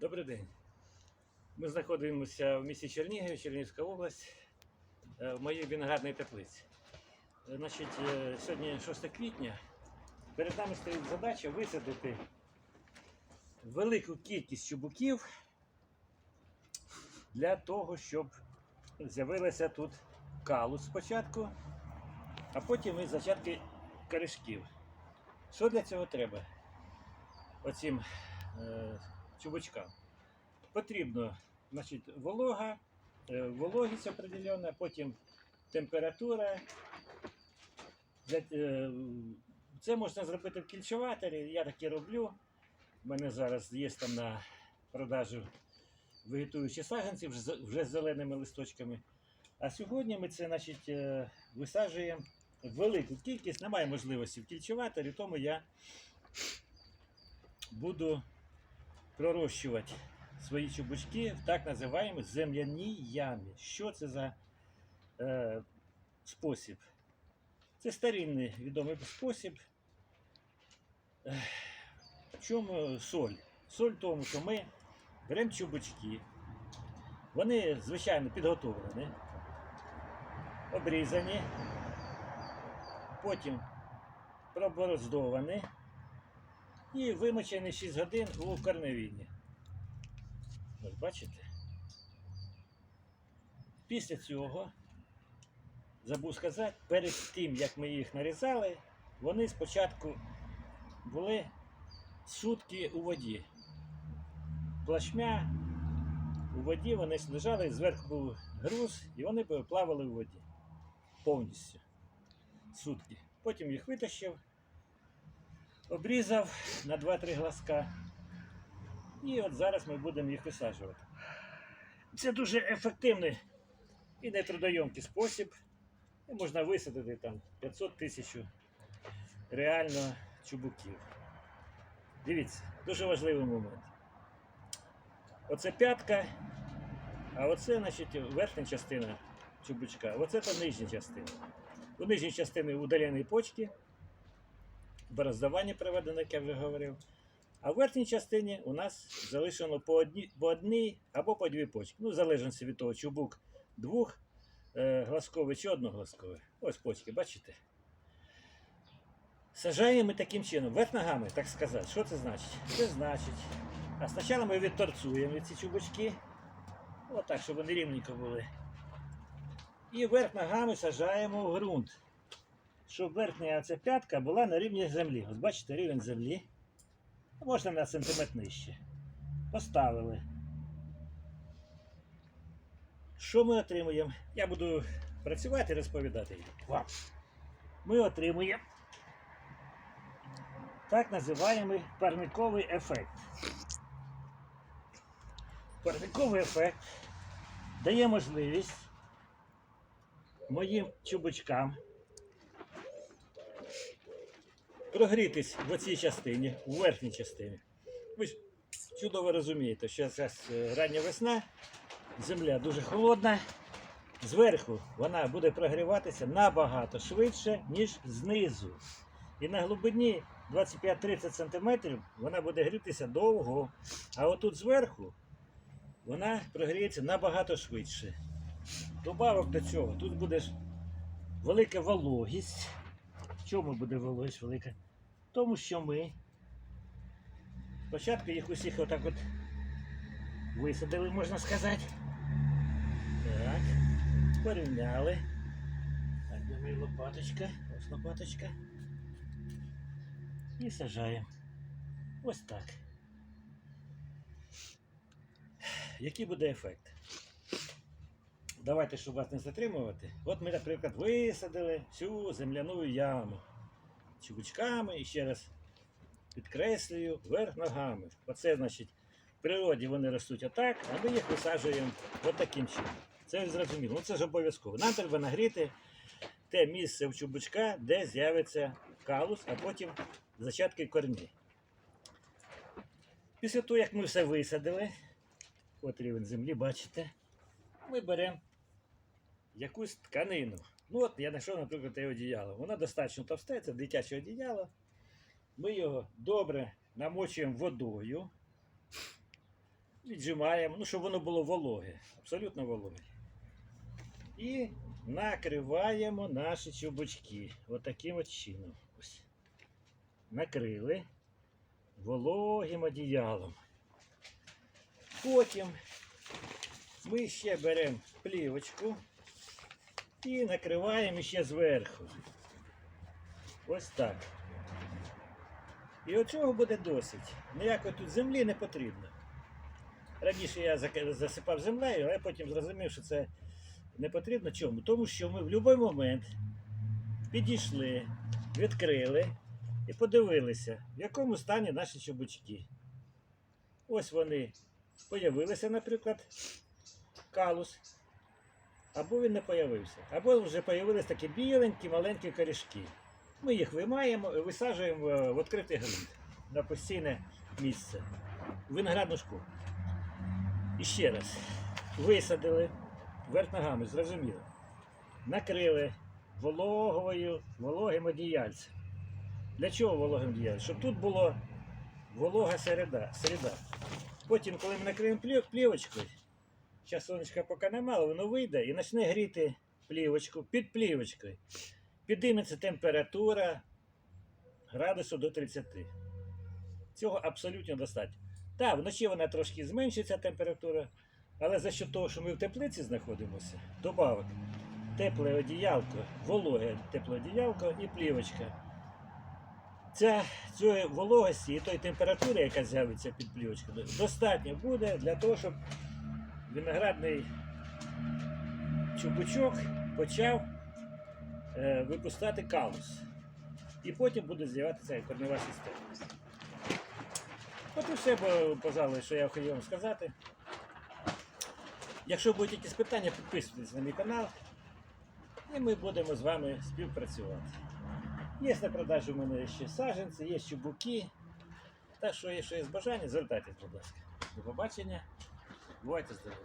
Добрий день. Ми знаходимося в місті Чернігів, Чернігівська область, е, в моїй виноградній теплиці. Е, Значить, е, сьогодні 6 квітня. Перед нами стоїть задача висадити велику кількість чубуків для того, щоб з'явилося тут калус спочатку, а потім і зачатки корешків. Що для цього треба? Оцім чубучкам. Потрібно значить, волога, е, вологість определена, потім температура. Е, Це можна зробити в кільчеваторі, я так і роблю. У мене зараз є там на продажу вегетуючі саганці вже, з- зеленими листочками. А сьогодні ми це значить, е, висаджуємо велику кількість, немає можливості в кільчеваторі, тому я буду пророщувати свої чубучки в так називаємо земляній ямі. Що це за е, спосіб? Це старинний відомий спосіб. В чому соль? Соль в тому, що ми беремо чубучки, вони, звичайно, підготовлені, обрізані, потім пробороздовані і вимочений 6 годин у корневіні. Ось бачите? Після цього, забув сказати, перед тим, як ми їх нарізали, вони спочатку були сутки у воді. Плашмя у воді вони лежали, зверху був груз, і вони плавали у воді повністю. Сутки. Потім їх витащив, обрізав на 2-3 глазка. І от зараз ми будемо їх висаджувати. Це дуже ефективний і нетрудойомкий спосіб. І можна висадити там 500 тисяч реально чубуків. Дивіться, дуже важливий момент. Оце п'ятка, а оце, значить, верхня частина чубучка, оце то нижня частина. У нижній частині удалені почки, бороздавання проведено, як я вже говорив. А в верхній частині у нас залишено по одній, по одній або по дві почки. Ну, залежності від того, чубук двох е, глазковий чи одноглазковий. Ось почки, бачите? Сажаємо ми таким чином, вверх ногами, так сказати. Що це значить? Це значить. А спочатку ми відторцуємо ці чубочки. Отак, щоб вони рівненько були. І вверх ногами сажаємо в ґрунт. Щоб верхня ця п'ятка була на рівні землі. Ось бачите, рівень землі. Можна на сантиметр нижче. Поставили. Що ми отримуємо? Я буду працювати і розповідати вам. Ми отримуємо так називаємий парниковий ефект. Парниковий ефект дає можливість моїм чубочкам прогрітись в цій частині, у верхній частині. Ви ж чудово розумієте, що зараз е, рання весна, земля дуже холодна. Зверху вона буде прогріватися набагато швидше, ніж знизу. І на глибині 25-30 см вона буде грітися довго. А отут зверху вона прогріється набагато швидше. Добавок до цього, тут буде велика вологість. В чому буде вологість велика? Тому, що ми спочатку їх усіх отак от висадили, можна сказати. Так, порівняли. Так, де лопаточка? Ось лопаточка. І сажаємо. Ось так. Який буде ефект? Давайте, щоб вас не затримувати. От ми, наприклад, висадили всю земляну яму чубучками і ще раз підкреслюю вверх ногами. Оце, значить, в природі вони ростуть отак, а ми їх висаджуємо отаким чином. Це зрозуміло. Ну це ж обов'язково. Нам треба нагріти те місце в чубучка, де з'явиться калус, а потім зачатки корні. Після того, як ми все висадили, от рівень землі, бачите, ми беремо якусь тканину. Ну от я знайшов, наприклад, те одіяло. Воно достатньо товсте, це дитяче одіяло. Ми його добре намочуємо водою. віджимаємо, ну, щоб воно було вологе, абсолютно вологе. І накриваємо наші чубочки. Отаким от чином. Ось. Накрили вологим одіялом. Потім ми ще беремо плівочку і накриваємо ще зверху. Ось так. І оцього буде досить. Ніякої тут землі не потрібно. Раніше я засипав землею, але потім зрозумів, що це не потрібно. Чому? Тому що ми в будь-який момент підійшли, відкрили і подивилися, в якому стані наші чобучки. Ось вони появилися, наприклад, калус. Або він не появився. Або вже появились такі біленькі, маленькі корішки. Ми їх виймаємо і висаджуємо в відкритий ґрунт на постійне місце. Виноградну шкуру. І ще раз. Висадили вверх ногами, зрозуміло. Накрили вологою, вологим одіяльцем. Для чого вологим одіяльцем? Щоб тут було волога середа. середа. Потім, коли ми накриємо плів- плівочкою, зараз сонечка поки немало, воно вийде і почне гріти плівочку під плівочкою. Підійметься температура градусу до 30. Цього абсолютно достатньо. Так, вночі вона трошки зменшиться температура, але за що того, що ми в теплиці знаходимося, добавок тепле одіялко, вологе тепле одіялко і плівочка. Ця, цієї вологості і тої температури, яка з'явиться під плівочкою, достатньо буде для того, щоб виноградний чубучок почав е, випускати калус. І потім буде з'явитися корнева система. От і все, пожалуй, що я хотів вам сказати. Якщо будуть якісь питання, підписуйтесь на мій канал. І ми будемо з вами співпрацювати. Є на продажу у мене ще саджанці, є чубуки. Так що, якщо є бажання, звертайтесь, будь ласка. До побачення. Бувайте здорові.